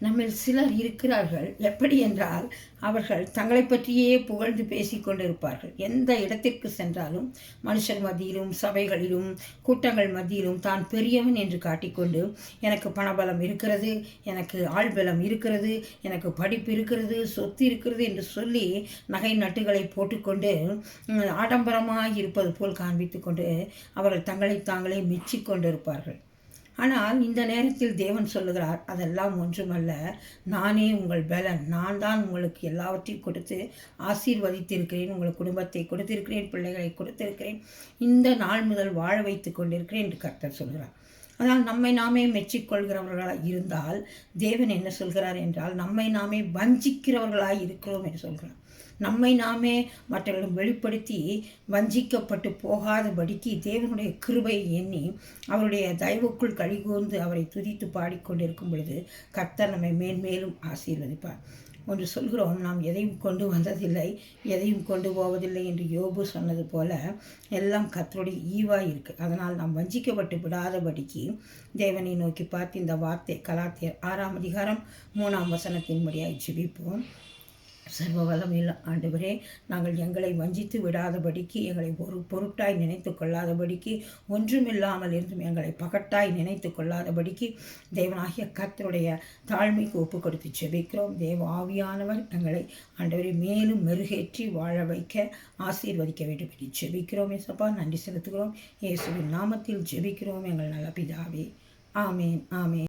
நம்மில் சிலர் இருக்கிறார்கள். எப்படி என்றால் அவர்கள் தங்களை பற்றியே புகழ்ந்து பேசிக்கொண்டிருப்பார்கள் எந்த இடத்திற்கு சென்றாலும் மனுஷர் மத்தியிலும் சபைகளிலும் கூட்டங்கள் மத்தியிலும் தான் பெரியவன் என்று காட்டிக்கொண்டு எனக்கு பணபலம் இருக்கிறது எனக்கு ஆள்பலம் இருக்கிறது எனக்கு படிப்பு இருக்கிறது சொத்து இருக்கிறது என்று சொல்லி நகை நட்டுகளை போட்டுக்கொண்டு ஆடம்பரமாக இருப்பது போல் காண்பித்து கொண்டு அவர்கள் தங்களை தாங்களே மெச்சிக்கொண்டிருப்பார்கள் ஆனால் இந்த நேரத்தில் தேவன் சொல்லுகிறார் அதெல்லாம் ஒன்றுமல்ல. நானே உங்கள் பலன். நான் தான் உங்களுக்கு எல்லாவற்றையும் கொடுத்து ஆசீர்வதித்திருக்கிறேன். உங்கள் குடும்பத்தை கொடுத்திருக்கிறேன். பிள்ளைகளை கொடுத்திருக்கிறேன். இந்த நாள் முதல் வாழ வைத்து கொண்டிருக்கிறேன் என்று கர்த்தர் சொல்கிறார். ஆனால் நம்மை நாமே மெச்சிக்கொள்கிறவர்களாக இருந்தால் தேவன் என்ன சொல்கிறார் என்றால் நம்மை நாமே வஞ்சிக்கிறவர்களாக இருக்கிறோம் என்று சொல்கிறார். நம்மை நாமே மற்றவர்களும் வெளிப்படுத்தி வஞ்சிக்கப்பட்டு போகாதபடிக்கு தேவனுடைய கிருபையை எண்ணி அவருடைய தயவுக்குள் கழிகூர்ந்து அவரை துதித்து பாடிக்கொண்டிருக்கும் பொழுது கர்த்தர் நம்மை மேன்மேலும் ஆசீர்வதிப்பார். ஒன்று சொல்கிறோம். நாம் எதையும் கொண்டு வந்ததில்லை எதையும் கொண்டு போவதில்லை என்று யோபு சொன்னது போல எல்லாம் கத்தருடைய ஈவாக இருக்குது அதனால் நாம் வஞ்சிக்கப்பட்டு விடாதபடிக்கு தேவனை நோக்கி பார்த்து இந்த வார்த்தை கலாத்தியர் ஆறாம் அதிகாரம் மூணாம் வசனத்தின்படியாக ஜிபிப்போம். சர்வ வல்லமையில் ஆண்டவரே நாங்கள் எங்களை வஞ்சித்து விடாதபடிக்கு எங்களை ஒரு பொருட்டாய் நினைத்து கொள்ளாதபடிக்கு ஒன்றுமில்லாமல் இருந்தும் எங்களை பகட்டாய் நினைத்து கொள்ளாதபடிக்கு தேவனாகிய கத்தருடைய தாழ்மைக்கு ஒப்பு கொடுத்து செபிக்கிறோம். தேவ ஆவியானவர் எங்களை ஆண்டவரை மேலும் மெருகேற்றி வாழ வைக்க ஆசீர்வதிக்க வேண்டும் என்று ஜெபிக்கிறோம் ஏசப்பா நன்றி செலுத்துகிறோம். இயேசுவின் நாமத்தில் ஜெபிக்கிறோம். எங்கள் நல்ல பிதாவே ஆமேன் ஆமேன்.